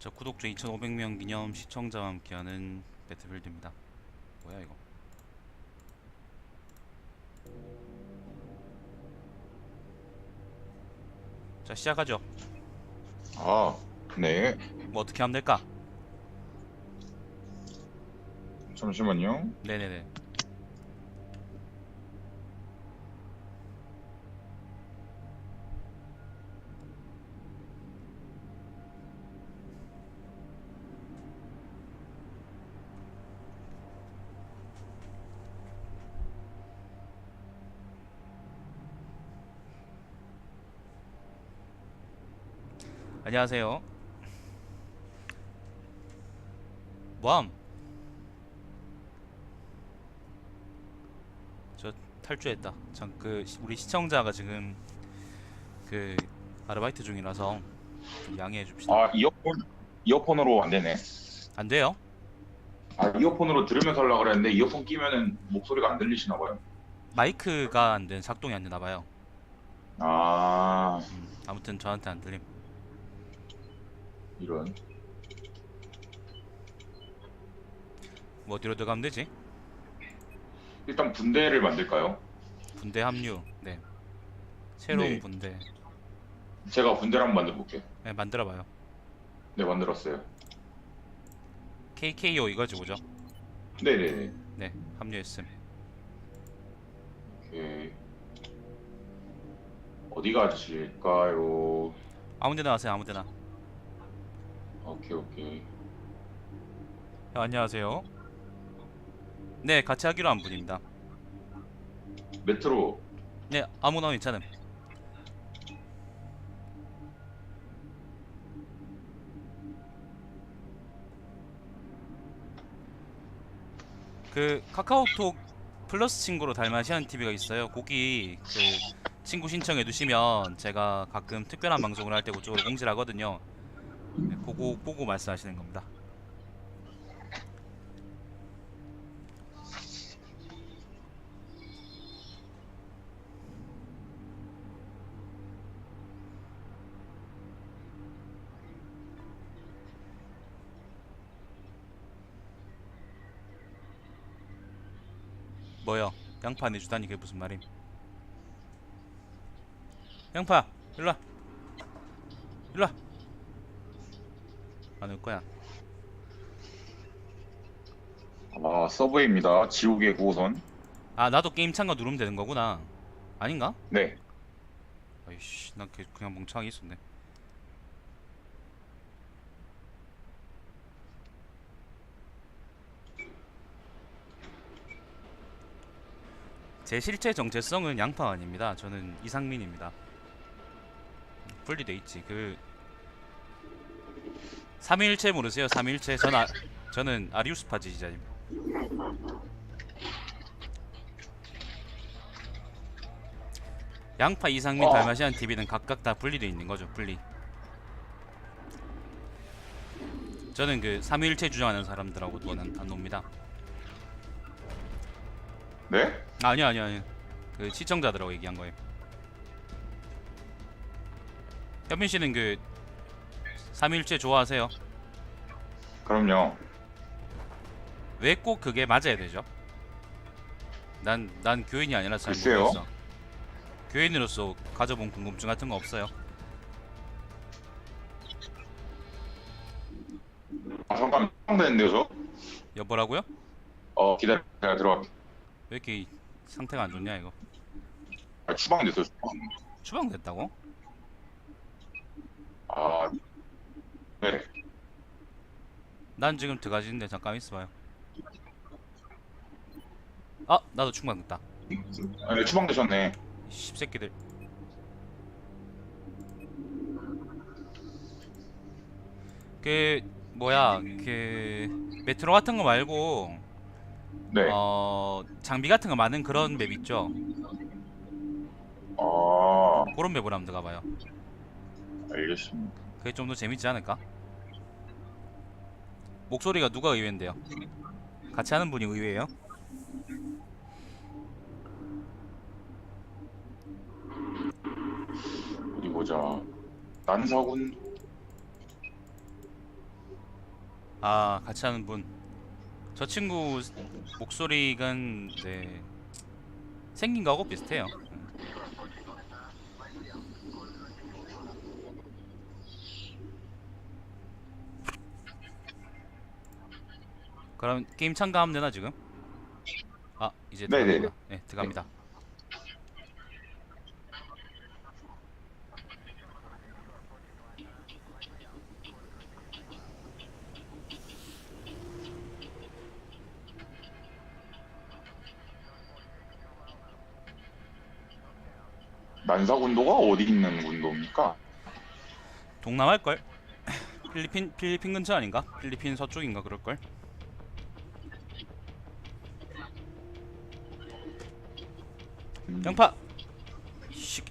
저 구독자 2,500명 기념 시청자와 함께하는 배틀필드입니다. 뭐야 이거? 자 시작하죠. 아, 네. 뭐 어떻게 하면 될까? 잠시만요. 네네네. 안녕하세요. 뭐함? 저 탈주했다. 참그 우리 시청자가 지금 그 아르바이트 중이라서 좀 양해해 줍시다. 아, 이어폰, 이어폰으로 안 되네. 안 돼요? 아, 이어폰으로 들으면서 하려고 그랬는데, 이어폰 끼면은 목소리가 안 들리시나 봐요. 마이크가 안 되는 작동이 안 되나 봐요. 아, 음, 아무튼 저한테 안 들림. 이런. 뭐 어디로 들어가면 되지? 일단 분대를 만들까요? 분대 합류. 네. 새로운 네. 분대. 제가 분대를 한번 만들어 볼게요. 네, 만들어 봐요. 네, 만들었어요. KKO 이거지 뭐죠? 네네네. 네, 합류했음. 오케이. 어디 가실까요? 아무데나 가세요. 아무데나. 오케이, 오케이. 야, 안녕하세요. 네, 같이 하기로 한 분입니다. 메트로, 네, 아무나 괜찮음. 그 카카오톡 플러스 친구로 달마시안 TV가 있어요. 거기 그 친구 신청해 두시면 제가 가끔 특별한 방송을 할 때 그쪽으로 공지를 하거든요. 네, 그거 보고 말씀하시는 겁니다. 뭐요? 양파 내주다니 그게 무슨 말임? 양파 일로와 일로와 안 올 거야 아, 서브웨이입니다. 지옥의 9호선. 아 나도 게임 참가 누르면 되는 거구나 아닌가? 네. 아이씨 난 그- 그냥 멍청하게 있었네 제 실제 정체성은 양파 아닙니다 저는 이상민입니다 분리돼 있지 그 삼일체 모르세요? 삼일체? 전 아, 저는 아리우스파 지지자입니다. 양파 이상민 어. 달마시안 TV는 각각 다 분리돼 있는 거죠 분리. 저는 그 삼일체 주장하는 사람들하고는 안 놉니다. 네? 아니요 아니요 아니요. 그 시청자들하고 얘기한 거예요. 현민 씨는 그 삼일체 좋아하세요? 그럼요. 왜 꼭 그게 맞아야 되죠? 난 난 교인이 아니라서 잘 글쎄요. 모르겠어 교인으로서 가져본 궁금증 같은 거 없어요? 아, 잠깐, 저? 여보라고요? 어, 기다려. 제가 들어갈게. 왜 이렇게 상태가 안 좋냐 이거 아, 추방 됐어요, 추방. 추방 됐다고? 아, 네. 난 지금 들어가지는데 잠깐 있어봐요 아 나도 추방됐다 아, 네, 추방 되셨네. 이 씹새끼들 그 뭐야 그 메트로 같은 거 말고 네. 어 장비 같은 거 많은 그런 맵 있죠 아, 그런 맵을 한번 들어가봐요 알겠습니다. 그게 좀 더 재밌지 않을까? 목소리가 누가 의외인데요? 같이 하는 분이 의외예요? 어디 보자. 난사군 아 같이 하는 분. 저 친구 목소리가 네 생긴 거하고 비슷해요. 그럼 게임 참가하면 되나 지금? 아 이제 네네네. 들어갑니다. 네 들어갑니다. 난사 군도가 어디 있는 군도입니까? 동남아일 걸? 필리핀 필리핀 근처 아닌가? 필리핀 서쪽인가 그럴 걸? 양파. 씩.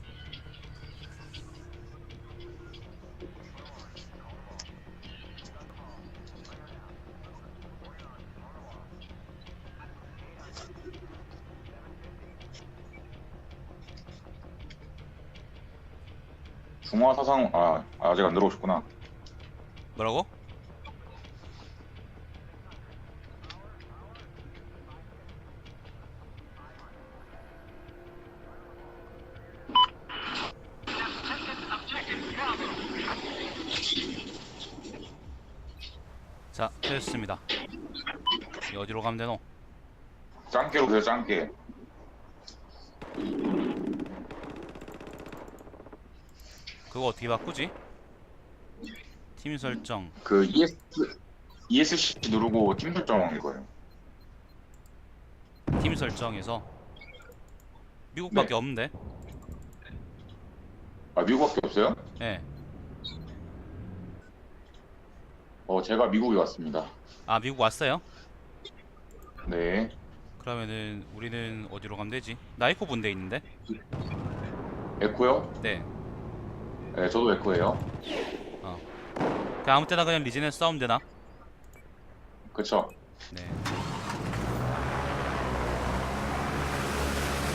중화 사상 아 아직 안 들어오셨구나. 뭐라고? 자, 됐습니다. 이 어디로 가면 되노? 짱깨로 돼요 짱깨. 그거 어떻게 바꾸지? 팀 설정. 그 ES ESC 누르고 팀 설정한 거예요. 팀 설정에서 미국밖에 네. 없는데? 아 미국밖에 없어요? 예. 어 제가 미국에 왔습니다. 아, 미국 왔어요? 네. 그러면은 우리는 어디로 가면 되지? 나이코 분대 있는데? 에코요? 네. 네 저도 에코예요. 그냥 아무 때나 그냥 리진에서 싸우면 되나? 그쵸? 네.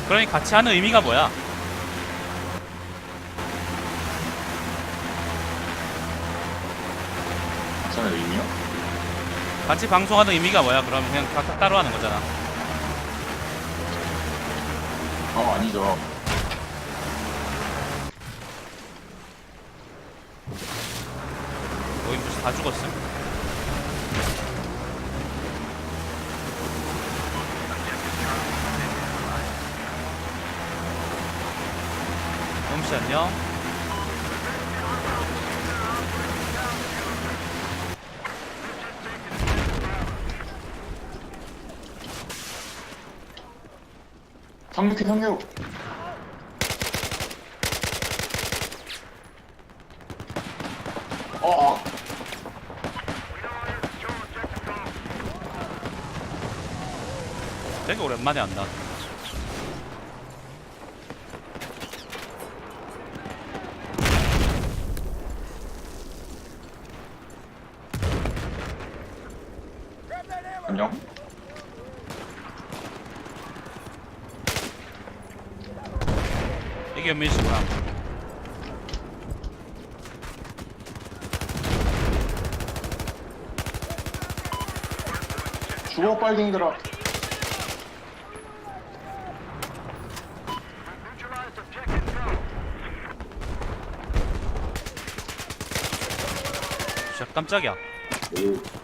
그러니 같이 하는 의미가 뭐야? 괜찮은 의미요? 같이 방송하는 의미가 뭐야? 그러면 그냥 각각 따로 하는 거잖아. 어 아니죠. 무슨 다 죽었음? 상륙해 상륙. 어, 어. 되게 오랜만에 한다. 안녕. 이게 연민씨구나. 죽어 빨갱이들아. 진짜 깜짝이야. 오.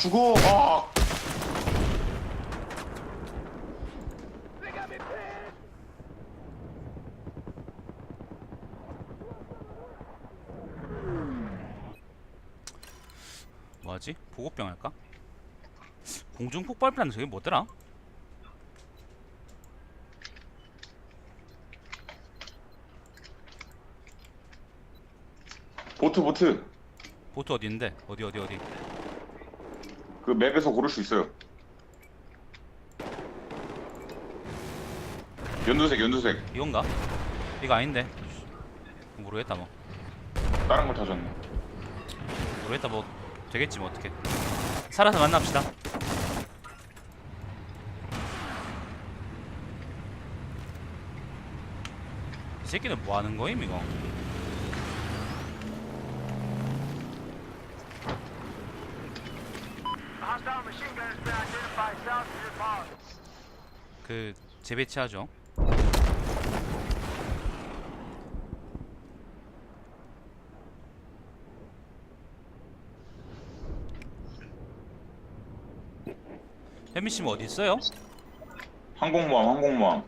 죽어. 아. 뭐하지? 보급병 할까? 공중 폭발pla는 저게 뭐더라? 보트 보트. 보트 어디 있는데? 어디 어디 어디? 그 맵에서 고를 수 있어요. 연두색 연두색. 이건가? 이거 아닌데. 모르겠다 뭐. 다른 걸 타셨네. 모르겠다 뭐. 되겠지 뭐 어떻게. 살아서 만납시다. 이 새끼는 뭐 하는 거임 이거 그 재배치하죠 혜민씨 뭐 어디 있어요? 항공모함 항공모함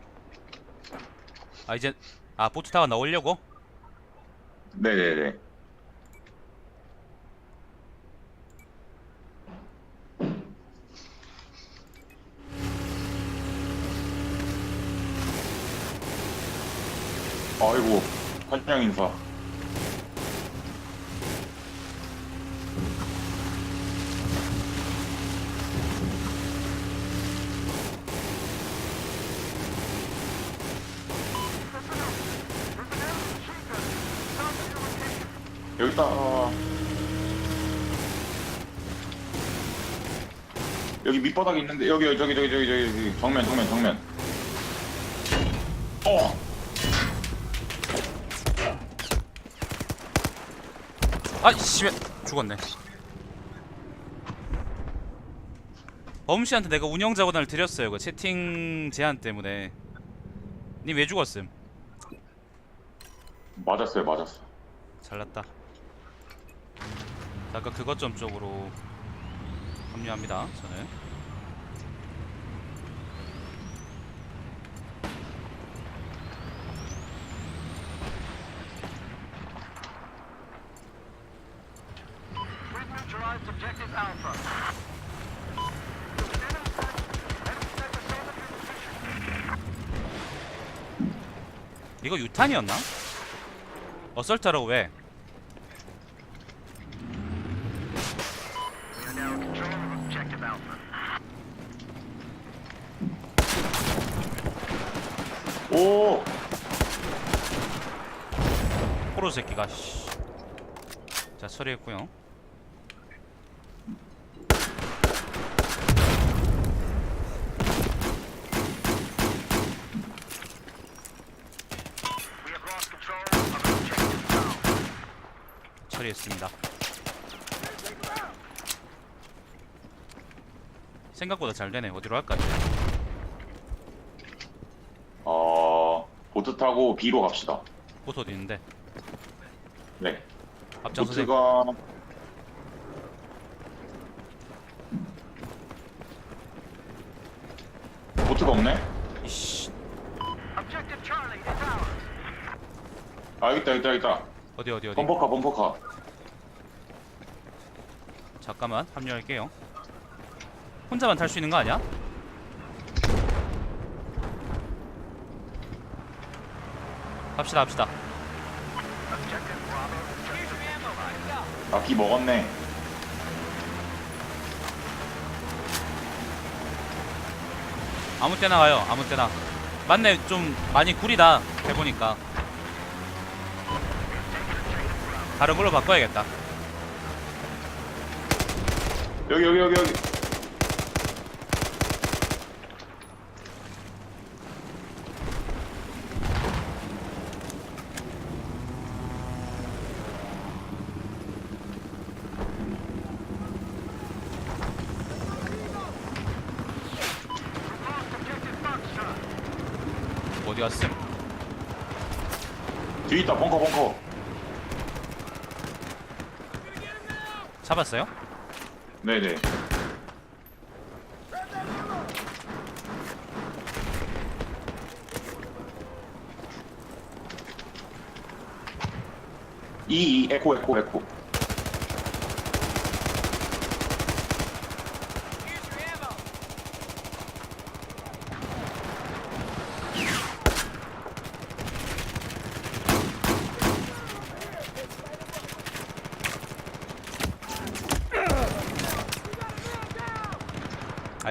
아 이제 아 보트 타고 나오려고? 네네네 아이고 환영 인사. 여기다. 여기 밑바닥에 있는데 여기 여기 저기 저기 저기 저기 정면 정면 정면. 어 아이씨 죽었네. 범 씨한테 내가 운영자 권한을 드렸어요 그 채팅 제한 때문에. 니왜 죽었음? 맞았어요 맞았어 잘났다. 자 아까 그것 점 쪽으로 합류합니다 저는 이거 유탄이었나? 어설트라고 왜? 오 호로 새끼가 씨. 자 처리했고요 처리했습니다. 생각보다 잘 되네. 어디로 할까? 어 보트 타고 B로 갑시다. 보트 어디 있는데? 네. 앞장서세요. 보트가 보트가 없네? 이씨. 아 있다 있다 있다. 어디 어디 어디? 범퍼카 범퍼카 잠깐만 합류할게요. 혼자만 탈 수 있는 거 아니야? 갑시다 갑시다. Objective 아 먹었네. 아무 때나 가요 아무 때나. 맞네 좀 많이 구리다 해보니까. 다른 걸로 바꿔야겠다 여기 여기 여기 여기. 어디 갔음? 뒤에 있다 벙커 벙커 잡았어요? 네네 이, 이, 에코, 에코, 에코.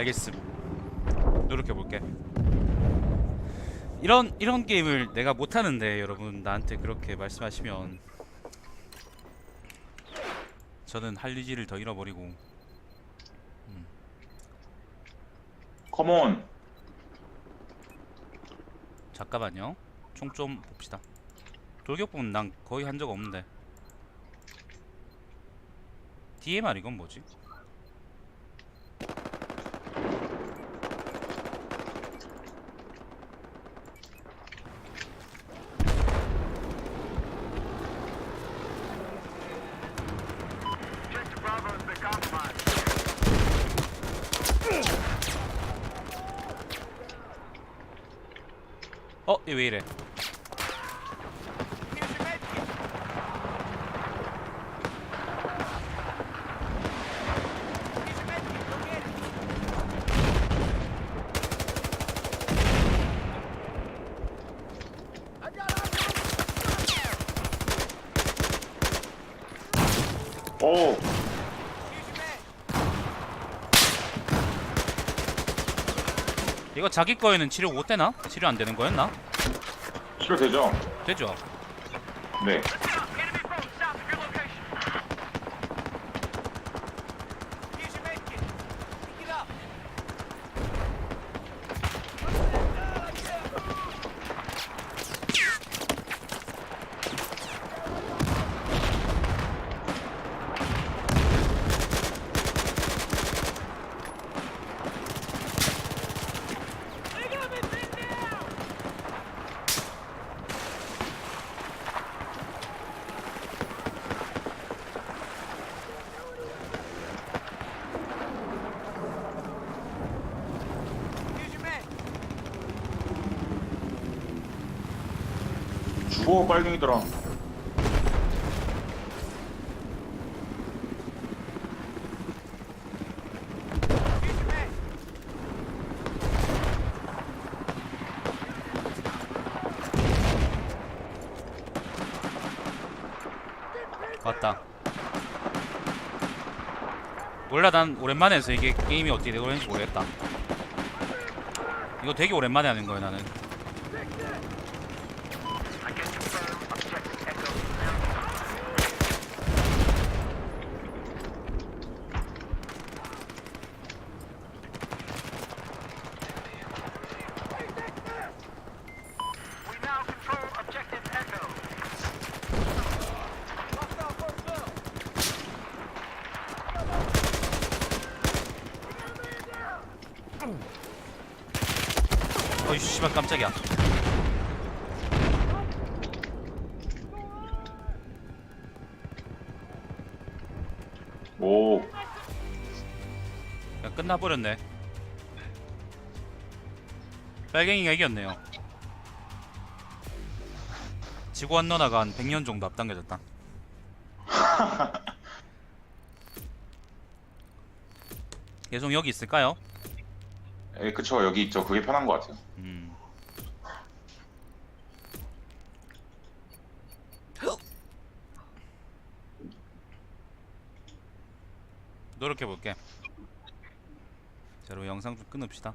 알겠음 노력해 볼게 이런 이런 게임을 내가 못 하는데 여러분 나한테 그렇게 말씀하시면 저는 할 의지를 더 잃어버리고 컴온. 잠깐만요. 총 좀 봅시다. 돌격보는 난 거의 한 적 없는데. DMR 이건 뭐지? 이거 자기 거에는 치료 못 되나? 치료 안 되는 거였나? 치료되죠? 되죠. 네. Your med. 맞다. 몰라 난 오랜만에 해서 이게 게임이 어떻게 되고 있는지 모르겠다. 이거 되게 오랜만에 하는 거야 나는. 씨발 깜짝이야. 오. 야 끝나버렸네. 빨갱이가 이겼네요. 지구 한론화가 한 100년 정도 앞당겨졌다. 계속 여기 있을까요? 에 그쵸 여기 있죠. 그게 편한 것 같아요. 음. 노력해 볼게. 자, 그럼 영상 좀 끊읍시다.